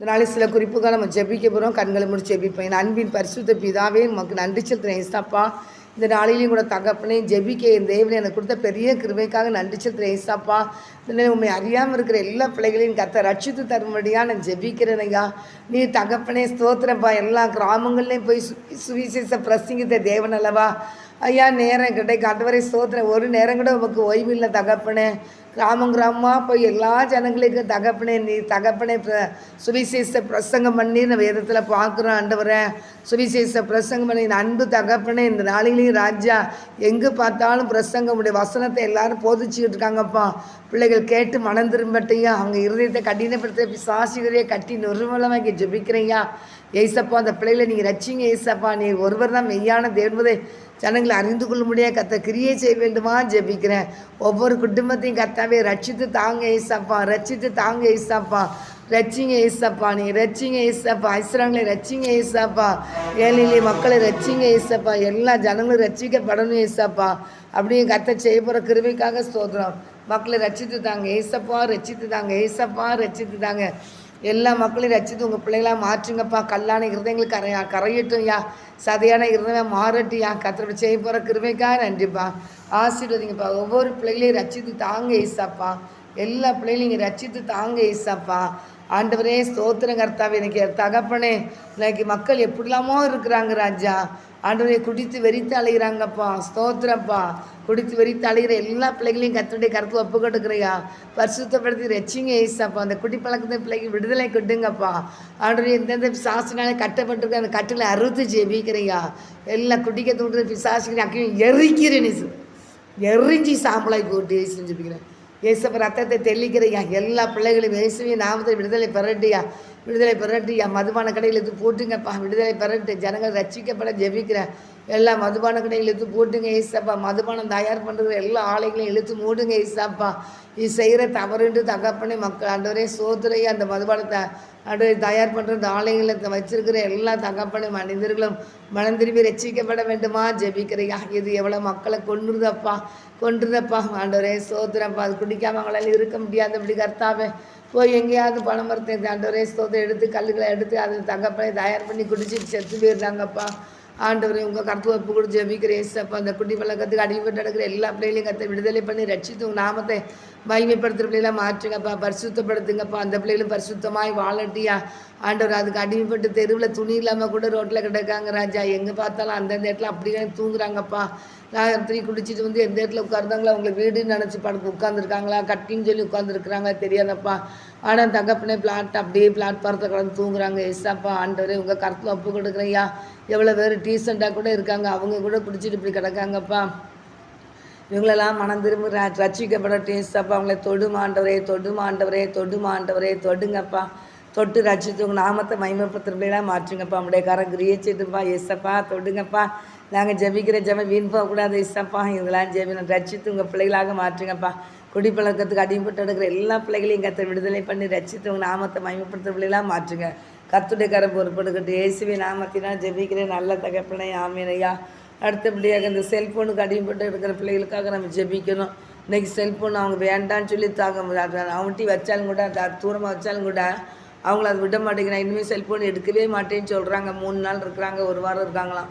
இதனால சில குறிப்புகள் நம்ம ஜெபிக்க போகிறோம் கண்களை முடிச்சு ஜெபிப்போம். என் அன்பின் பரிசுத்த பிதாவே உமக்கு நன்றி செலுத்துறேன் ஏசாப்பா. இந்த நாளிலையும் கூட தகப்பனே ஜெபிக்க என் தேவனை எனக்கு கொடுத்த பெரிய கிருமைக்காக நன்றி செலுத்துறேன் ஏசாப்பா. இதனால் உண்மை அறியாமல் இருக்கிற எல்லா பிள்ளைகளையும் கத்த ரட்சித்து தரும்படியாக நான் ஜெபிக்கிறேன் ஐயா. நீ தகப்பனே ஸ்தோத்திரப்பா. எல்லா கிராமங்கள்லேயும் போய் சு சுவிசேஷ பிரசங்கித்த தேவன் அல்லவா. ஐயா நேரம் கிடைக்கும் அதுவரை ஸ்தோத்திரம். ஒரு நேரம் கூட உமக்கு ஓய்வில்லை தகப்பனே. கிராமம் கிராமமாக போய் எல்லா ஜனங்களுக்கும் தகப்பனே நீ தகப்பனே பிர சுவிசேஷ பிரசங்கம் பண்ணி நம்ம வேதத்தில் பார்க்குறோம் ஆண்டவரை. சுவிசேஷ பிரசங்கம் பண்ணி இந்த அன்பு தகப்பனே இந்த நாளிலையும் ராஜா எங்கே பார்த்தாலும் பிரசங்கம் உடைய வசனத்தை எல்லாரும் போதிச்சுக்கிட்டு இருக்காங்கப்பா. பிள்ளைகள் கேட்டு மனம் திரும்பட்டையா அவங்க இருதயத்தை கடினப்படுத்த பிசாசிகரையே கட்டி நிர்மலமாக்கி ஜெபிக்கிறேயா ஏசப்பா அந்த பிள்ளைகளை நீங்கள் ரச்சிங்க ஏசப்பா. நீ ஒருவர் தான் மெய்யான தேவதை ஜனங்களை அறிந்து கொள்ள முடியாது கத்த கிரியை செய்ய வேண்டுமா? ஜெபிக்கிறேன். ஒவ்வொரு குடும்பத்தையும் கத்தாவே ரட்சித்து தாங்க ஏசப்பா ரட்சித்து தாங்க ஏசப்பா ரச்சிங்க ஏசப்பா நீ ரச்சிங்க ஏசப்பா ஐஸ்வரங்களை ரச்சிங்க ஏசப்பா ஏழையிலே மக்களை ரச்சிங்க ஏசப்பா எல்லா ஜனங்களும் ரட்சிக்கப்படணும் ஏசப்பா அப்படியே கத்த செய்ய போகிற கிருமிக்காக சோதனம் மக்களை ரட்சித்து தாங்க ஏசப்பா ரட்சித்து தாங்க ஏசப்பா ரட்சித்து தாங்க. எல்லா மக்களையும் ரசித்து உங்கள் பிள்ளைகளாக மாற்றுங்கப்பா. கல்லான இருதயங்களுக்கு கரையா கரையட்டும் யா சதையான இருதயம் மாறட்டியா கத்திரப்ப செய்ய போகிற கிருமைக்காக நன்றிப்பா. ஆசீர்வதிங்கப்பா. ஒவ்வொரு பிள்ளைகளையும் ரசித்து தாங்க ஏசாப்பா. எல்லா பிள்ளைகளையும் நீங்கள் ரச்சித்து தாங்க ஏசாப்பா ஆண்டவரே ஸ்தோத்திரம் கர்த்தாவே எனக்கு தகப்பனே இன்னைக்கு மக்கள் எப்படிலாமோ இருக்கிறாங்க ராஜா. ஆண்டவரை குடித்து வெறித்து அலைகிறாங்கப்பா ஸ்தோத்திரப்பா. குடித்து வெறித்து அலைகிற எல்லா பிள்ளைகளையும் கத்துடைய கருத்தில் ஒப்பு கொடுக்குறையா பரிசுத்தப்படுத்தி ரச்சிங்க ஏசாப்பா அந்த குடி பழக்கத்தை பிள்ளைக்கு விடுதலை கொட்டுங்கப்பா ஆண்டவரை எந்தெந்த பிசாசினாலே கட்டப்பட்டிருக்க அந்த கட்டில் அறுத்து ஜெபிக்கிறையா. எல்லா குடிக்க தூண்டுற பிசாசிக்கிற அக்கையும் எரிக்கிறேன் எரிஞ்சி சாம்பலாய் போட்டு செஞ்சுப்பிக்கிறேன் இயேசப்ப ரத்தத்தை தெளிக்கிறையா? எல்லா பிள்ளைகளையும் இயேசுவையும் நாமத்தை விடுதலை பெறட்டியா? விடுதலை பெறட்டியா மதுபான கடையில் எடுத்து போட்டுங்கப்பா விடுதலை பெறட்டு. ஜனங்கள் ரட்சிக்கப்பட ஜெபிக்கிறேன் எல்லா மதுபான கடையில் இழுத்து போட்டுங்க ஈசாப்பா. மதுபானம் தயார் பண்ணுற எல்லா ஆலைகளையும் இழுத்து மூடுங்க ஈசாப்பா. இது செய்கிற தவறுண்டு தகப்பனே மக்கள் ஆண்டவரே சோதரையை அந்த மதுபானத்தை ஆண்டவரை தயார் பண்ணுற அந்த ஆலைகளை வச்சிருக்கிற எல்லா தகப்பனை மனிதர்களும் மனம் திரும்பி ரட்சிக்கப்பட வேண்டுமா? ஜெபிக்கிறையா இது எவ்வளோ மக்களை கொண்டுருதப்பா கொண்டுருதப்பா ஆண்டவரே சோதரப்பா அது குடிக்காம அவங்களால இருக்க முடியாதபடி கர்த்தாவே. போய் எங்கேயாவது பணம் மரத்தை ஆண்டவரே ஸ்தோத்தை எடுத்து கல்லுகளை எடுத்து அதை தங்கப்பனை தயார் பண்ணி குடிச்சிட்டு செத்து போயிடுறாங்கப்பா. ஆண்டவரே உங்கள் கருத்து ஒப்பு கொடுத்து ஜெபிக்கிற ஏசப்பா. அந்த குட்டி பழக்கத்துக்கு அடிபட்டு நடக்கிற எல்லா பிள்ளைகளையும் கற்று விடுதலை பண்ணி ரட்சித்து உங்கள் நாமத்தை மகிமைப்படுத்துகிற பிள்ளைலாம் மாற்றுங்கப்பா பரிசுத்தப்படுத்துங்கப்பா. அந்த பிள்ளைகளும் பரிசுத்தமாய் வாழட்டியா. ஆண்டவர் அதுக்கு அடிமைப்பட்டு தெருவில் துணி இல்லாமல் கூட ரோட்டில் கிடக்காங்க ராஜா. எங்கே பார்த்தாலும் அந்தந்த இடத்துல அப்படியே தூங்குறாங்கப்பா. ராத்திரி குடிச்சிட்டு வந்து எந்த இடத்துல உட்கார்ந்தாங்களோ அவங்களை வீடுன்னு நினச்சி படுத்து உட்காந்துருக்காங்களா கட்டின்னு சொல்லி உட்காந்துருக்குறாங்களா தெரியாதப்பா. ஆனால் தகப்பனே பிளாட் அப்படியே பிளாட்ஃபாரத்தில் கடந்து தூங்குறாங்க. எஸ்ஸாப்பா ஆண்டவரே உங்கள் கருத்தில் ஒப்பு கொடுக்குறையா எவ்வளோ பேர் டீசெண்டாக கூட இருக்காங்க. அவங்க கூட குடிச்சிட்டு இப்படி கிடக்காங்கப்பா. இவங்களெல்லாம் மனம் திரும்ப ர- ரட்சிக்கப்படட்டும் ஏசப்பா அவங்கள தொடுமாண்டவரே தொடுமாண்டவரே தொடுமாண்டவரே தொடுங்கப்பா. தொட்டு ரசித்து உங்கள் நாமத்தை மகிமைப்படுத்துறப்பலாம் மாற்றுங்கப்பா. நம்முடைய கரம் கிரியச்சிட்டுப்பா எஸ்ஸப்பா தொடுங்கப்பா. நாங்கள் ஜெபிக்கிற ஜெபம் வீண் போகக்கூடாது ஏசப்பா இதெல்லாம் ஜெபி ரட்சித்து உங்கள் பிள்ளைகளாக மாற்றுங்கப்பா. குடிப்பழக்கத்துக்கு அடிபட்டு எடுக்கிற எல்லா பிள்ளைகளையும் கத்தை விடுதலை பண்ணி ரசித்து உங்கள் நாமத்தை மகிமைப்படுத்துற பிள்ளைலாம் மாற்றுங்க. கத்துடைய கரம் பொறுப்படுக்கட்டும் இயேசுவி நாமத்தினால் ஜெபிக்கிறேன். நல்ல தகப்பனை ஆமீனையா அடுத்தபடியாக இந்த செல்ஃபோனுக்கு அடிமைப்பட்டு இருக்கிற பிள்ளைகளுக்காக நம்ம ஜெபிக்கணும். இன்றைக்கி செல்ஃபோன் அவங்க வேண்டான்னு சொல்லி தாங்க அவன்ட்டி வச்சாலும் கூட அது தூரமாக வச்சாலும் கூட அவங்கள அதை விட மாட்டேங்கிறான் இனிமேல் செல்ஃபோன் எடுக்கவே மாட்டேன்னு சொல்கிறாங்க மூணு நாள் இருக்கிறாங்க ஒரு வாரம் இருக்காங்களாம்.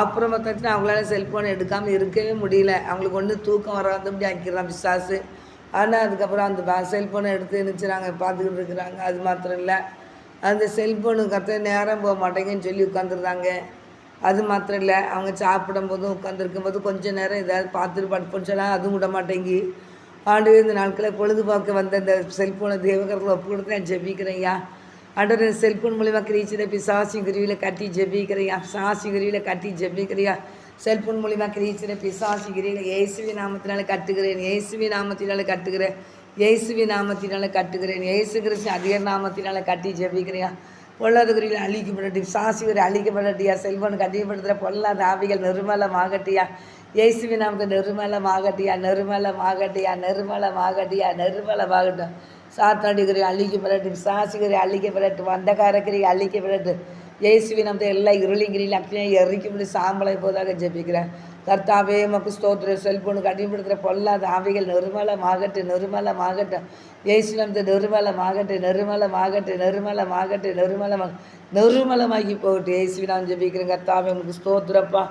அப்புறம் பார்த்தாச்சுன்னா அவங்களால செல்ஃபோன் எடுக்காமல் இருக்கவே முடியல. அவங்களுக்கு ஒன்று தூக்கம் வராதபடி ஆக்கிடுறான் பிசாசு. ஆனால் அதுக்கப்புறம் அந்த செல்ஃபோனை எடுத்து நினச்சிறாங்க பார்த்துக்கிட்டு இருக்கிறாங்க. அது மாத்திரம் இல்லை. அந்த செல்ஃபோனு கற்று நேரம் போக மாட்டேங்குன்னு சொல்லி உட்காந்துருந்தாங்க அது மாத்திரம் இல்லை அவங்க சாப்பிடும் போதும் உட்காந்துருக்கும் போது கொஞ்சம் நேரம் ஏதாவது பார்த்துட்டு படுப்போன்னு சொன்னால் அதுவும் விட மாட்டேங்கி. ஆண்டு இந்த நாட்களில் பொழுதுபோக்க வந்த இந்த செல்ஃபோனை தேவகரத்தில் ஒப்பு கொடுத்து நான் ஜெபிக்கிறேன்யா. ஆண்டவர் இந்த செல்ஃபோன் மூலிமா கிரீச்சிட பிசாசி குருவியில் கட்டி ஜெபிக்கிறையா சாசி குருவியில் கட்டி ஜெபிக்கிறியா செல்ஃபோன் மூலிமா கிரீச்சிட பிசாசி குருவியில் இயேசுவி நாமத்தினால கட்டுகிறேன் இயேசுவி நாமத்தினால கட்டுகிறேன் இயேசுவி நாமத்தினால கட்டுகிறேன் ஏசு கிருஷ்ண அதிக நாமத்தினால கட்டி ஜெபிக்கிறியா பொல்லாத அழிக்கப்படட்டி சாசி ஒரு அழிக்கப்படட்டியா செல்ஃபோன் கட்டிப்படுத்துகிற பொல்லாத ஆவிகள் நிர்மலமாகட்டியா? இயேசுவி நமக்கு நிர்மலமாகட்டியா? நிர்மலமாகட்டியா? நிர்மலமாகட்டியா? நிர்மலமாகட்டும். சாத்தாடிகிரி அழிக்கப்படட்டும் சாசிகரி அழிக்கப்படட்டும் அந்தகாரக்கிரி அழிக்கப்படட்டும் இயேசுவின் எல்லாம் எல்லா இருளிங்கிரியில் அக்னியை எரிக்கும்படி சாம்பலை போதாக ஜெபிக்கிறேன். கர்த்தாவே மக்கு ஸ்தோத்திர செல்போனுக்கு அடிப்படுத்துகிற பொல்லாத ஆவிகள் நிர்மலமாகட்டு இயேசு இயேசுவின் நிர்மலமாகட்டு நிர்மலமாகட்டு நிர்மலமாகட்டு நிர்மலமாக நிர்மலமாகி போகட்டு இயேசுவின் நான் ஜெபிக்கிறேன். கர்த்தாவே உங்களுக்கு ஸ்தோத்திரப்பா.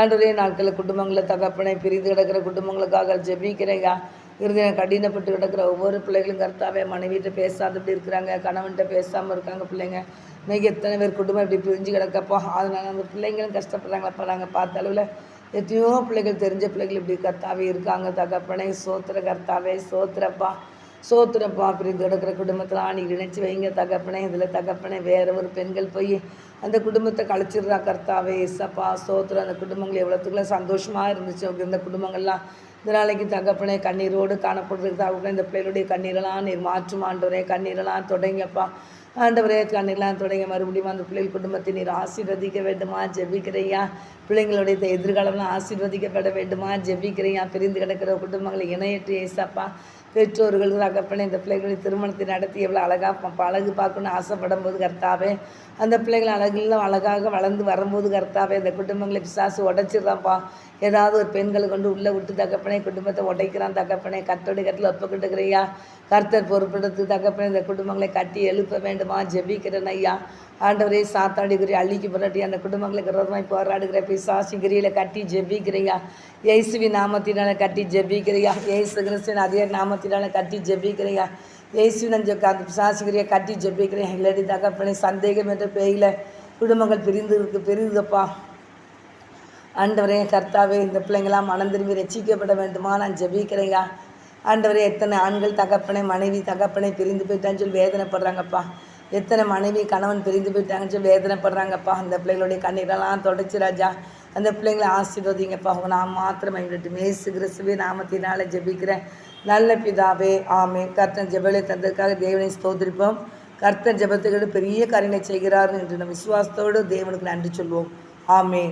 ஆண்டவரே நாட்களில் குடும்பங்களை தகப்பனை பிரிந்து கிடக்கிற குடும்பங்களுக்காக ஜெபிக்கிறேங்க. இருதயம் கடினப்பட்டு கிடக்கிற ஒவ்வொரு பிள்ளைகளும் கர்த்தாவே மனைவிட்ட பேசாதபடி இருக்கிறாங்க கணவன்கிட்ட பேசாமல் இருக்காங்க பிள்ளைங்க. இன்றைக்கி எத்தனை பேர் குடும்பம் இப்படி பிரிஞ்சு கிடக்கப்போ அதனால அந்த பிள்ளைங்களும் கஷ்டப்படுறாங்களப்பா நாங்கள் பார்த்த அளவில் எத்தனையோ பிள்ளைகள் தெரிஞ்ச பிள்ளைகள் இப்படி கர்த்தாவே இருக்காங்க. தகப்பனை சோத்திர கர்த்தாவே சோத்திரப்பா சோத்திரப்பா பிரிந்து கிடக்கிற குடும்பத்தில் ஆணி இணைச்சி வைங்க தகப்பனே. இதில் தகப்பனே வேற ஒரு பெண்கள் போய் அந்த குடும்பத்தை கழிச்சிடுறா கர்த்தாவே இசப்பா சோத்திரம். அந்த குடும்பங்கள் எவ்வளோத்துக்குள்ள சந்தோஷமாக இருந்துச்சு. அவங்க இந்த குடும்பங்கள்லாம் இந்த நாளைக்கு தகப்பனே கண்ணீரோடு காணப்படுறதுக்கு தகப்பனே இந்த பிள்ளைகளுடைய கண்ணீரெல்லாம் நீர் மாற்றும் கண்ணீரெல்லாம் தொடங்கியப்பா. ஆண்டவரே கண்ணெல்லாம் தொடங்க. மறுபடியும் அந்த பிள்ளைகள் குடும்பத்தை நீர் ஆசீர்வதிக்க வேண்டுமா? ஜெபிக்கிறையா? பிள்ளைங்களுடைய எதிர்காலம்லாம் ஆசீர்வதிக்கப்பட வேண்டுமா? ஜெபிக்கிறையா? பிரிந்து கிடக்கிற குடும்பங்களை இணையற்று ஏசப்பா. பெற்றோர்கள் தகப்பனே இந்த பிள்ளைகளை திருமணத்தை நடத்தி எவ்வளோ அழகாக அழகு பார்க்கணும்னு ஆசைப்படும் போது கர்த்தாவே அந்த பிள்ளைகள் அழகில் அழகாக வளர்ந்து வரும்போது கர்த்தாவே இந்த குடும்பங்களை பிசாசு உடைச்சிடுறான்ப்பா. ஏதாவது ஒரு பெண்களை கொண்டு உள்ளே விட்டு தகப்பனே குடும்பத்தை உடைக்கிறான் தகப்பனே கத்தோடைய கட்டில் ஒப்புக்கிட்டுக்கிறையா கர்த்தர் பொறுப்பெடுத்து தகப்பனே இந்த குடும்பங்களை கட்டி எழுப்ப வேண்டுமா? ஜெபிக்கிறேன் ஐயா. ஆண்டவரே சாத்தாடிகிரி அள்ளிக்கு புரட்டி அந்த குடும்பங்களுக்கு விரோதமாய் போராடுகிற பிசாசி கிரியில் கட்டி ஜெபிக்கிறையா இயேசுவி நாமத்தினால கட்டி ஜெபிக்கிறையா? இயேசு கிறிஸ்துவின் அதே நாமத்தினால கட்டி ஜெபிக்கிறையா? இயேசுவின் அந்த சாசிக்கிறியா கட்டி ஜெபிக்கிறேன் இல்லாட்டி தகப்பனே சந்தேகம் என்ற பேயில குடும்பங்கள் பிரிந்து இருக்கு பிரிந்துப்பா ஆண்டவரே கர்த்தாவே இந்த பிள்ளைங்களாம் மனம் திரும்பி ரசிக்கப்பட வேண்டுமா? நான் ஜெபிக்கிறேயா? ஆண்டவரே எத்தனை ஆண்கள் தகப்பனை மனைவி தகப்பனை பிரிந்து போயிட்டான்னு சொல்லி வேதனைப்படுறாங்கப்பா. எத்தனை மனைவி கணவன் பிரிந்து போயிட்டாங்கன்னு சொல்லி வேதனைப்படுறாங்கப்பா. அந்த பிள்ளைகளுடைய கண்ணீரெல்லாம் தொடச்சி ராஜா. அந்த பிள்ளைங்களை ஆசீர்வதிங்கப்பா அவங்க நான் மாத்திரம் விட்டு மேசு கிறிஸ்துவே நாமத்தினால ஜெபிக்கிறேன். நல்ல பிதாவே ஆமே கர்த்தன் ஜெபலை தந்ததுக்காக தேவனை ஸ்தோத்திரிப்போம். கர்த்தன் ஜெபத்துக்கு பெரிய காரியங்களை செய்கிறார் என்று நம்ம விசுவாசத்தோடு தேவனுக்கு நன்றி சொல்வோம். ஆமே